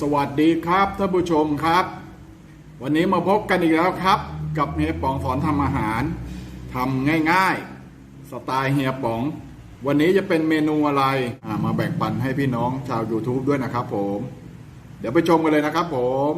สวัสดีครับท่านผู้ชมครับ วันนี้มาพบกันอีกแล้วครับ กับเฮียป๋องสอนทำอาหารทำง่ายๆ สไตล์เฮียป๋อง วันนี้จะเป็นเมนูอะไรมาแบ่งปันให้พี่น้องชาว YouTube ด้วยนะครับผม เดี๋ยวไปชมกันเลยนะครับผม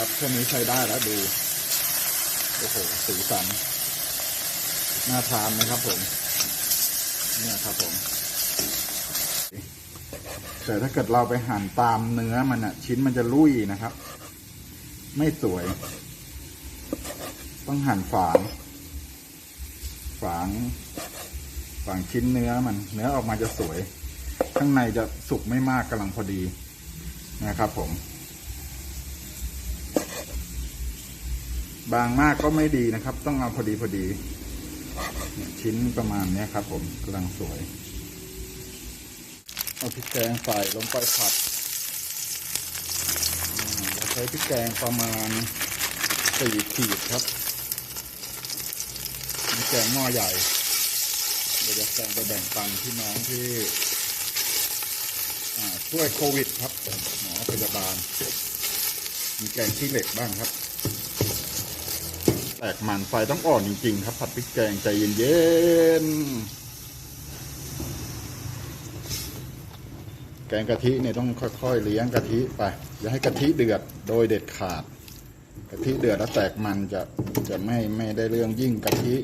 ครับเครื่องนี้ใช้ได้แล้วดู โอ้โห สีสัน น่าทานไหมครับผม เนี่ยครับผม แต่ถ้าเกิดเราไปหั่นตามเนื้อมันอะชิ้นมันจะลุยนะครับ ไม่สวย ต้องหั่นฝาง ฝาง ฝางชิ้นเนื้อมัน เนื้อออกมาจะสวย ข้างในจะสุกไม่มากกำลังพอดีนะครับผม บางมากก็ไม่ดีนะครับ ต้องเอาพอดีพอดี ชิ้นประมาณนี้ครับ ผมกำลังสวย เอาพริกแกงใส่ลงไปผัดเราใช้พริกแกงประมาณสี่ขีดครับพริกแกงหม้อใหญ่เราจะแกงไปแบ่งปันพี่น้องที่ช่วยโควิดครับหมอพยาบาลมีแกงขี้เหล็กบ้างครับ แตกมันไฟต้องอ่อนจริงๆครับ ผัดพริกแกงใจเย็นๆ แกงกะทิเนี่ยต้องค่อยๆเลี้ยงกะทิไป อย่าให้กะทิเดือดโดยเด็ดขาด กะทิเดือดแล้วแตกมันจะจะไม่ไม่ได้เรื่องยิ่งกะทิ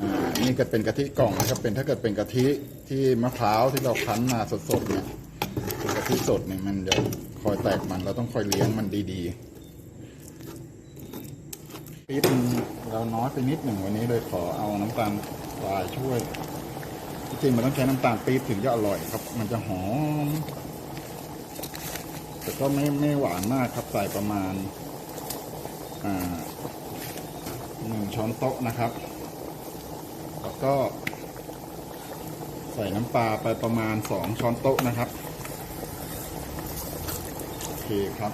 อ่านี่ก็เป็นกะทิกล่องนะครับเป็นถ้าเกิดเป็นกะทิที่มะพร้าวที่เราคั้นมาสดๆเนี่ยกะทิสดเนี่ยมันจะคอยแตกมันเราต้องคอยเลี้ยงมันดีๆ ปี๊บมันเราน้อยไปนิดหนึ่งวันนี้เลยขอเอาน้ำตาลทรายช่วยจริงมันต้องใช้น้ำตาลปี๊บถึงจะอร่อยครับ มันจะหอมแต่ก็ไม่ไม่หวานมากครับใส่ประมาณหนึ่งช้อนโต๊ะนะครับ แล้วก็ ใส่น้ำปลาไปประมาณสองช้อนโต๊ะนะครับ โอเคครับ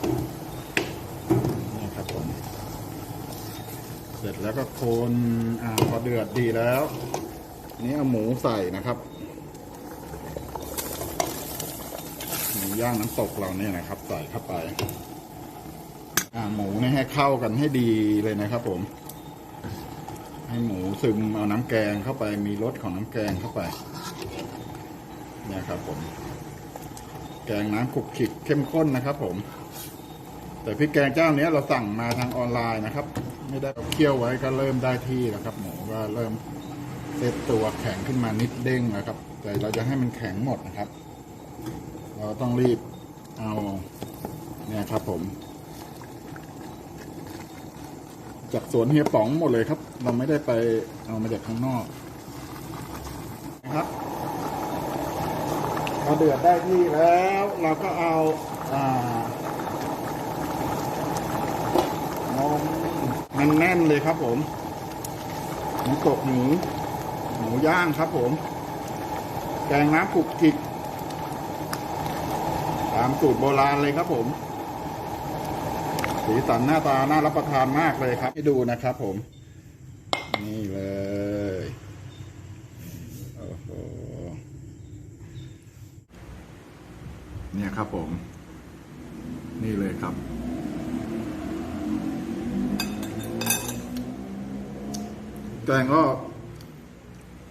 นี่ครับผม เสร็จแล้วก็คนอ่าพอเดือดดีแล้วนนี้เอาหมูใส่นะครับหมูย่างน้ำตกเราเนี่ยนะครับ ใส่เข้าไปอ่าหมูนี่ให้เข้ากันให้ดีเลยนะครับ ผม ให้หมูซึมเอาน้ำแกงเข้าไปมีรสของน้ำแกงเข้าไปเนี่ยครับ ผม แกงน้ำขุกขิกเข้มข้นนะครับ ผม แต่พริกแกงเจ้าเนี้ยเราสั่งมาทางออนไลน์นะครับ ไม่ได้เคี่ยวไว้ก็เริ่มได้ที่แล้วครับ หมูก็เริ่มเซตตัวแข็งขึ้นมานิดเด้งนะครับ แต่เราจะให้มันแข็งหมดนะครับ เราต้องรีบเอาเนี่ยครับผม จากสวนเฮียป๋องหมดเลยครับ เราไม่ได้ไปเอามาจากข้างนอกนะครับพอเดือดได้ที่แล้ว เราก็เอาอ่า มันแน่นเลยครับผมหมูตกหมูหมูย่างครับผม แกงน้ำปุกกิกตามสูตรโบราณเลยครับผม สีสันหน้าตาน่ารับประทานมากเลยครับ ให้ดูนะครับผม นี่เลยโอ้โหเนี่ยครับผม นี่เลยครับ แกงก็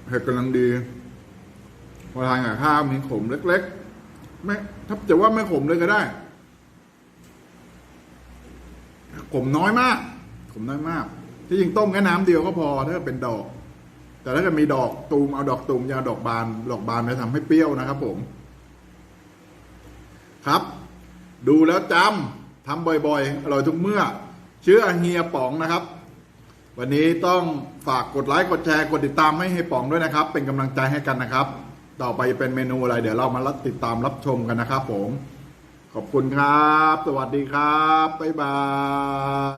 เผ็ดกำลังดีพอทานกับข้าวมีขมเล็กๆไม่ถ้าจะว่าไม่ขมเลยก็ได้ ขมน้อยมาก ขมน้อยมาก ที่จริงต้มแค่น้ำเดียวก็พอถ้าเป็นดอก แต่ถ้าเกิมีดอกตูมเอาดอกตูมยาดอกบาน ดอกบานจะทำให้เปรี้ยวนะครับผม ครับ ดูแล้วจำทำบ่อยๆ อร่อยทุกเมื่อ เชื่อเฮียป๋องนะครับ วันนี้ต้องฝากกดไลค์กดแชร์กดติดตามให้เฮยป๋องด้วยนะครับ เป็นกำลังใจให้กันนะครับ ต่อไปเป็นเมนูอะไร เดี๋ยวเรามารับติดตามรับชมกันนะครับผม ขอบคุณครับ สวัสดีครับ บ๊ายบาย